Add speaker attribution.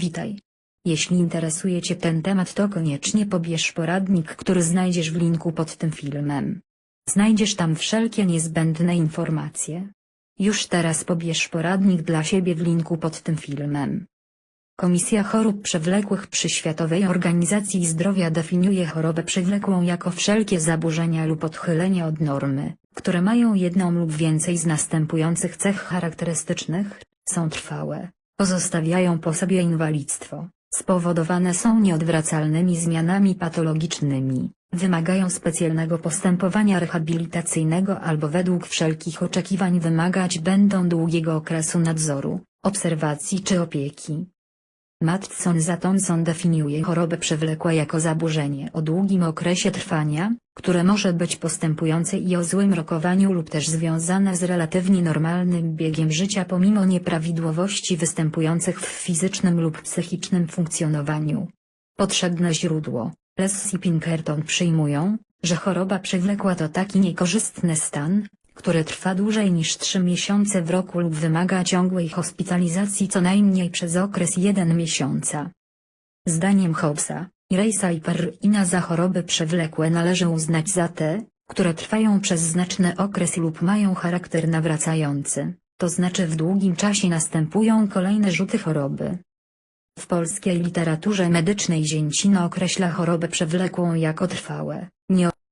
Speaker 1: Witaj. Jeśli interesuje Cię ten temat to koniecznie pobierz poradnik, który znajdziesz w linku pod tym filmem. Znajdziesz tam wszelkie niezbędne informacje. Już teraz pobierz poradnik dla siebie w linku pod tym filmem. Komisja Chorób Przewlekłych przy Światowej Organizacji Zdrowia definiuje chorobę przewlekłą jako wszelkie zaburzenia lub odchylenia od normy, które mają jedną lub więcej z następujących cech charakterystycznych, są trwałe, pozostawiają po sobie inwalidztwo, spowodowane są nieodwracalnymi zmianami patologicznymi, wymagają specjalnego postępowania rehabilitacyjnego albo według wszelkich oczekiwań wymagać będą długiego okresu nadzoru, obserwacji czy opieki. Matson za Thompson definiuje chorobę przewlekłą jako zaburzenie o długim okresie trwania, które może być postępujące i o złym rokowaniu lub też związane z relatywnie normalnym biegiem życia pomimo nieprawidłowości występujących w fizycznym lub psychicznym funkcjonowaniu. Potrzebne źródło Les i Pinkerton przyjmują, że choroba przewlekła to taki niekorzystny stan, który trwa dłużej niż 3 miesiące w roku lub wymaga ciągłej hospitalizacji co najmniej przez okres 1 miesiąca. Zdaniem Hobbesa, Reisa i Perrina za choroby przewlekłe należy uznać za te, które trwają przez znaczny okres lub mają charakter nawracający, to znaczy w długim czasie następują kolejne rzuty choroby. W polskiej literaturze medycznej Zięcino określa chorobę przewlekłą jako trwałe,